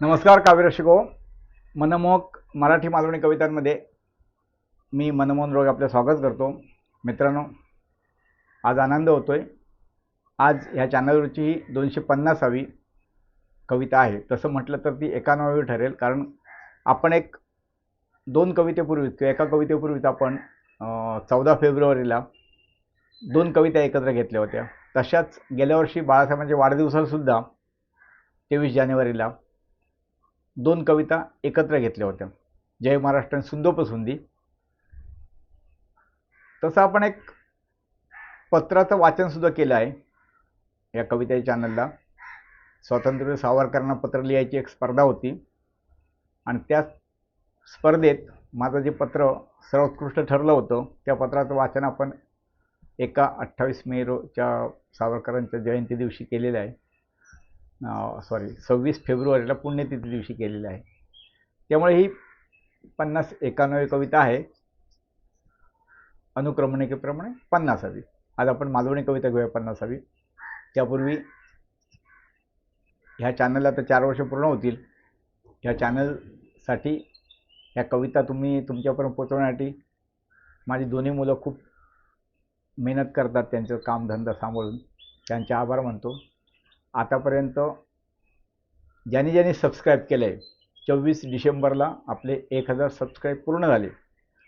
नमस्कार काव्यरसिको मनमोहक मराठी मालवणी कवितांमध्ये मी मनमोहन रोग आपलं स्वागत करतो. मित्रांनो आज आनंद होतो आहे आज ह्या चॅनलवरची ही दोनशे पन्नासावी कविता आहे. तसं म्हटलं तर ती एकानवावी ठरेल कारण आपण एक दोन कवितेपूर्वीच किंवा एका कवितेपूर्वीच आपण चौदा फेब्रुवारीला दोन कविता एकत्र घेतल्या होत्या. तशाच गेल्या वर्षी बाळासाहेबांच्या वाढदिवसालासुद्धा तेवीस जानेवारीला दोन कविता एकत्र घेतल्या होत्या. जय महाराष्ट्र आणि सुंदोपसुंदी तसं आपण एक पत्राचं वाचनसुद्धा केलं आहे. या कवितेच्या चॅनलला स्वातंत्र्य सावरकरांना पत्र लिहायची एक स्पर्धा होती. आणि त्या स्पर्धेत माझं जे पत्र सर्वोत्कृष्ट ठरलं होतं त्या पत्राचं वाचन आपण एका अठ्ठावीस मे रोच्या सावरकरांच्या जयंती दिवशी केलेलं आहे. सॉरी सव्वीस फेब्रुवारीला पुण्यतिथी दिवशी केलेलं आहे. त्यामुळे ही पन्नास एकानवे कविता आहे अनुक्रमणिकेप्रमाणे पन्नासावी. आज आपण मालवणी कविता घेऊया पन्नासावी. त्यापूर्वी ह्या चॅनलला तर चार वर्ष पूर्ण होतील. ह्या चॅनलसाठी ह्या कविता तुम्ही तुमच्यापर्यंत पोचवण्यासाठी माझी दोन्ही मुलं खूप मेहनत करतात त्यांचं कामधंदा सांभाळून. त्यांचे आभार मानतो. आतापर्यंत ज्यांनी ज्यांनी सबस्क्राईब केलं आहे चोवीस डिसेंबरला आपले एक हजार सबस्क्राईब पूर्ण झाले.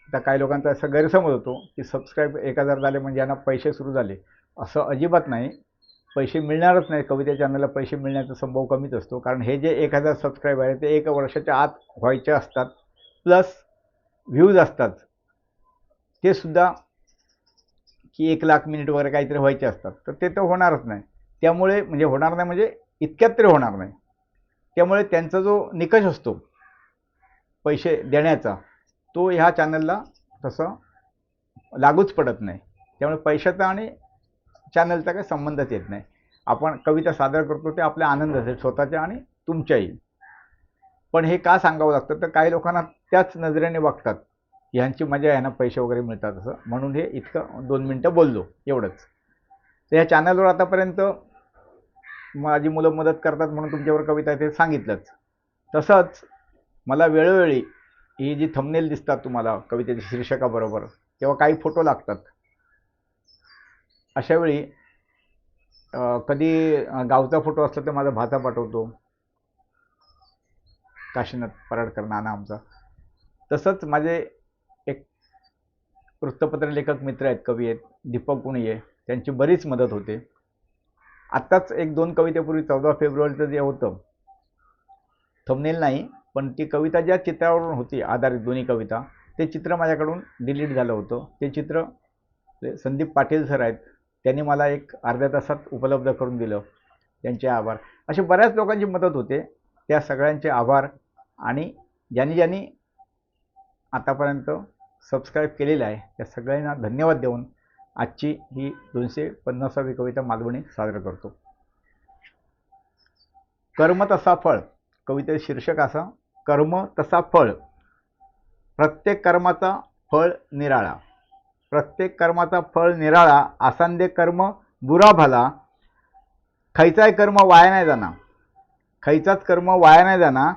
आता काही लोकांचा असं गैरसमज होतो की सबस्क्राईब एक हजार झाले म्हणजे यांना पैसे सुरू झाले. असं अजिबात नाही. पैसे मिळणारच नाही. कविता चॅनलला पैसे मिळण्याचा संभव कमीच असतो. कारण हे जे एक हजार सबस्क्राईब आहे ते एक वर्षाच्या आत व्हायचे असतात. प्लस व्ह्यूज असतात. ते सुद्धा की एक लाख मिनिट वगैरे काहीतरी व्हायचे असतात. तर ते तर होणारच नाही. त्यामुळे म्हणजे होणार नाही म्हणजे इतक्यात तरी होणार नाही. त्यामुळे त्यांचा जो निकष असतो पैसे देण्याचा तो ह्या चॅनलला तसं लागूच पडत नाही. त्यामुळे पैशाचा आणि चॅनलचा काही संबंधच येत नाही. आपण कविता सादर करतो ते आपल्या आनंदाचे स्वतःच्या आणि तुमच्याही. पण हे का सांगावं लागतं? तर काही लोकांना त्याच नजरेने बघतात. ह्यांची मजा आहे पैसे वगैरे मिळतात असं. म्हणून हे इतकं दोन मिनटं बोललो एवढंच. तर ह्या चॅनलवर आतापर्यंत माझी मुलं मदत करतात म्हणून तुमच्यावर कविता ते सांगितलंच. तसंच मला वेळोवेळी ही जी थंबनेल दिसतात तुम्हाला कवितेच्या शीर्षकाबरोबर तेव्हा काही फोटो लागतात. अशावेळी कधी गावचा फोटो असला तर माझा भाचा पाठवतो. काशीनाथ पराडकर नाना आमचा. तसंच माझे एक वृत्तपत्र लेखक मित्र आहेत कवी आहेत दीपक कुणीये त्यांची बरीच मदत होते. आत्ताच एक दोन कवितेपूर्वी चौदा फेब्रुवारीचं जे होतं थंबनेल नाही पण ती कविता ज्या चित्रावरून होती आधारित दोन्ही कविता ते चित्र माझ्याकडून डिलीट झालं होतं. ते चित्र संदीप पाटील सर आहेत त्यांनी मला एक अर्ध्या तासात उपलब्ध करून दिलं. त्यांचे आभार. असे बऱ्याच लोकांची मदत होते. त्या सगळ्यांचे आभार आणि ज्यांनी ज्यांनी आतापर्यंत सबस्क्राईब केलेलं आहे त्या सगळ्यांना धन्यवाद देऊन आजची ही दोनशे पन्नासावी कविता मालवणी सादर करतो. कर्म तसा फळ कवितेचं शीर्षक असा कर्म तसा फळ प्रत्येक कर्माचा फळ निराळा. प्रत्येक कर्माचा फळ निराळा आसांदे कर्म बुरा भला खैचाय कर्म वाया नाही जाणार खैचाच कर्म वाया नाही जाणार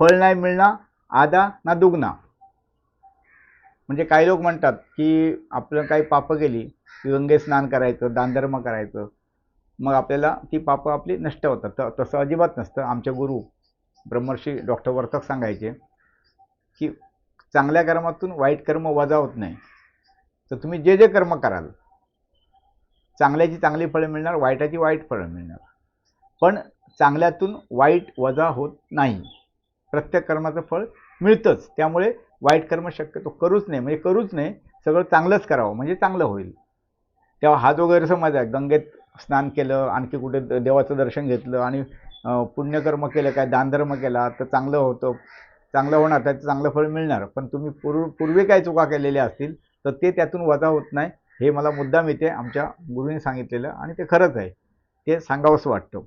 फळ नाही मिळणार आदा ना दुगना म्हणजे काही लोक म्हणतात की आपलं काही पापं गेली गंगे स्नान करायचं दानधर्म करायचं. मग आपल्याला ती पापं आपली नष्ट होतात. तर तसं अजिबात नसतं. आमचे गुरु ब्रह्मर्षी डॉक्टर वर्तक सांगायचे की चांगल्या कर्मातून वाईट कर्म वजा होत नाही. तर तुम्ही जे जे कर्म कराल चांगल्याची चांगली फळं मिळणार वाईटाची वाईट फळं मिळणार. पण चांगल्यातून वाईट वजा होत नाही. प्रत्येक कर्माचं फळ मिळतंच. त्यामुळे वाईट कर्म शक्यतो करूच नाही म्हणजे करूच नाही सगळं चांगलंच करावं. म्हणजे चांगलं होईल. तेव्हा हा जो गैरसमज आहे. गंगेत स्नान केलं आणखी कुठे देवाचं दर्शन घेतलं आणि पुण्यकर्म केलं काय दानधर्म केला तर चांगलं होतं. चांगलं होणार त्याचं चांगलं फळ मिळणार. पण तुम्ही पूर्व पूर्वी काय चुका केलेल्या असतील तर ते त्यातून वजा होत नाही. हे मला मुद्दाम येते. आमच्या गुरुने सांगितलेलं आणि ते खरंच आहे. ते सांगावंसं वाटतं.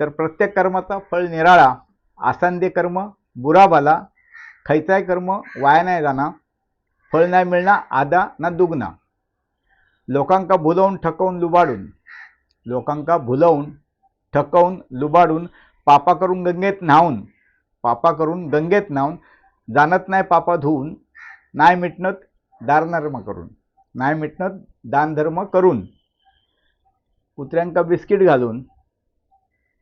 तर प्रत्येक कर्माचा फळ निराळा आसांदे कर्म बुराबाला खैचाय कर्म वाया नाही जाणार फळ नाही मिळणार आदा ना दुगना लोकांका भुलवून ठकवून लुबाडून. लोकांका भुलवून ठकवून लुबाडून पापा करून गंगेत न्हावून पापा करून गंगेत न्हावून जाणत नाही पापा धुवून नाही मिटणत दानधर्म करून. नाही मिटणत दानधर्म करून. कुत्र्यांका बिस्किट घालून.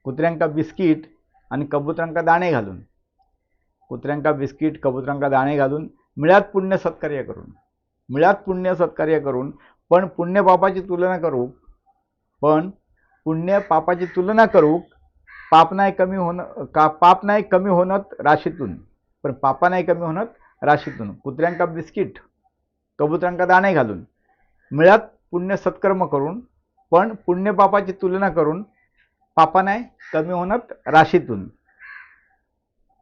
कुत्र्यांका बिस्किट आणि कबुतरांका दाणे घालून. कुत्र्यांका बिस्किट कबुतरांका दाणे घालून मिळ्यात पुण्य सत्कार्य करून. मिळ्यात पुण्य सत्कार्य करून पण पुण्य पापाची तुलना करू. पण पुण्य पापाची तुलना करू पाप नाही कमी होणं का पाप नाही कमी होणत राशीतून. पण पापा नाही कमी होणत राशीतून. कुत्र्यांका बिस्किट कबुतरांका दाणे घालून. मिळत पुण्य सत्कर्म करून पण पुण्य पापाची तुलना करून पापा नाही कमी होणत राशीतून.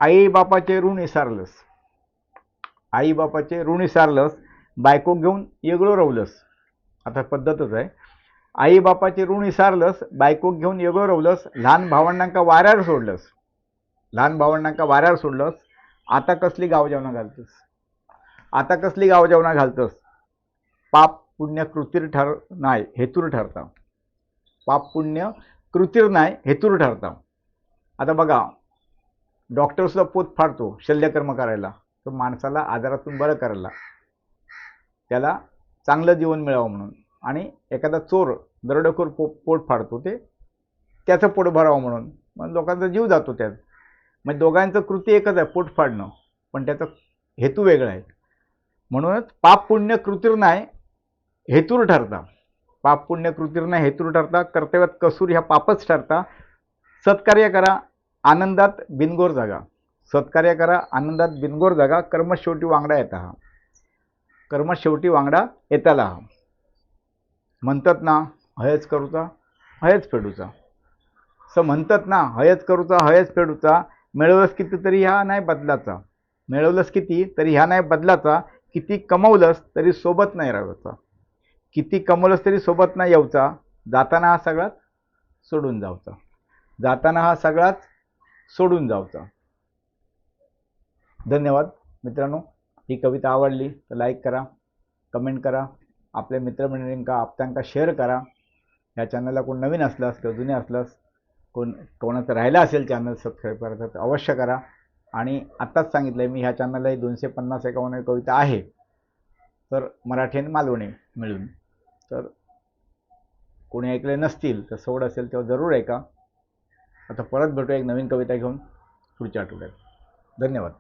आई बापाचे ऋण विसारलंस. आई बापाचे ऋण विसारलंस बायको घेऊन येगळं रवलंस. आता पद्धतच आहे. आई बापाचे ऋण विसारलंस बायको घेऊन येगळं रवलंस लहान भावंडांका वाऱ्यावर सोडलंस. लहान भावंडांका वाऱ्यावर सोडलंस. आता कसली गाव जेवणा घालतोस? आता कसली गाव जेवणा घालतोस? पाप पुण्य कृतीर ठर नाही हेतूर ठरता पाप पुण्य कृतीर नाही हेतूर ठरता आता बघा डॉक्टरसुद्धा पोत फाडतो शल्यकर्म करायला. तो माणसाला आजारातून बरं करायला. त्याला चांगलं जीवन मिळावं म्हणून. आणि एखादा चोर दरोडेखोर पो पोट फाडतो ते त्याचं पोट भरावं म्हणून. मग लोकांचा जीव जातो त्यात. मग दोघांचं कृती एकच आहे पोट फाडणं. पण त्याचा हेतू वेगळा आहे. म्हणूनच पाप पुण्य कृतीर नाही हेतूर ठरता. पाप पुण्य कृतीर नाही हेतूर ठरता. कर्तव्यात कसूर ह्या पापच ठरता. सत्कार्य करा आनंदात बिनगोर जागा. सत्कार्य करा आनंदात बिनगोर जागा. कर्म शेवटी वांगडा येता हा कर्म शेवटी वांगडा येताला. हा म्हणतात ना हयच करूचा हयच फेडूचा. असं म्हणतात ना हयच करूचा हयच फेडूचा मिळवलंस किती तरी ह्या नाही बदलाचा. मिळवलंस किती तरी ह्या नाही बदलाचा. किती कमवलंस तरी सोबत नाही राहायचा. किती कमवलंस तरी सोबत नाही येऊचा जाताना हा सगळाच सोडून जावचा. जाताना हा सगळाच सोडून जावचा. धन्यवाद मित्रांनो. ही कविता आवडली तर लाईक करा कमेंट करा आपल्या मित्रमंडळींका आपत्यांका शेअर करा. ह्या चॅनलला कोण नवीन असलास किंवा जुने असलास कोण कोणाचं राहिलं असेल चॅनल सबस्क्राईब करायचं तर अवश्य करा. आणि आत्ताच सांगितलं आहे मी ह्या चॅनलला ही दोनशे पन्नास एकावन्न कविता आहे. तर मराठी आणि मालवणी मिळून. तर कोणी ऐकले नसतील तर सोड असेल तेव्हा जरूर ऐका. आता परत भेटू एक नवीन कविता घेऊन पुढच्या आठवड्यात. धन्यवाद.